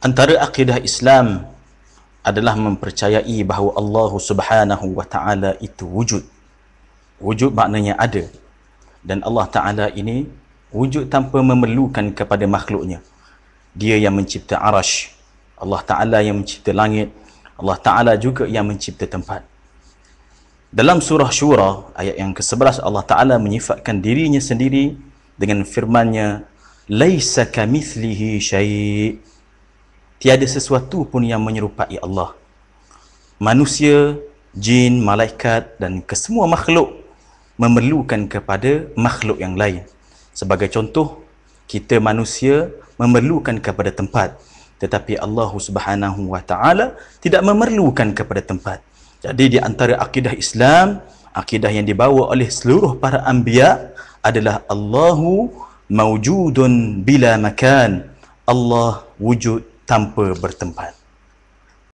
antara akidah Islam adalah mempercayai bahawa Allah Subhanahu wa taala itu wujud. Wujud maknanya ada. Dan Allah taala ini wujud tanpa memerlukan kepada makhluknya. Dia yang mencipta arash. Allah taala yang mencipta langit. Allah taala juga yang mencipta tempat. Dalam surah Syura ayat yang ke-11 Allah taala menyifatkan dirinya sendiri dengan firman-Nya laisa kamithlihi syai' tiada sesuatu pun yang menyerupai Allah. Manusia, jin, malaikat dan kesemua makhluk memerlukan kepada makhluk yang lain. Sebagai contoh, kita manusia memerlukan kepada tempat tetapi Allah Subhanahu wa taala tidak memerlukan kepada tempat. Jadi di antara akidah Islam, akidah yang dibawa oleh seluruh para anbiya adalah Allahu maujudun bila makan. Allah wujud tanpa bertempat.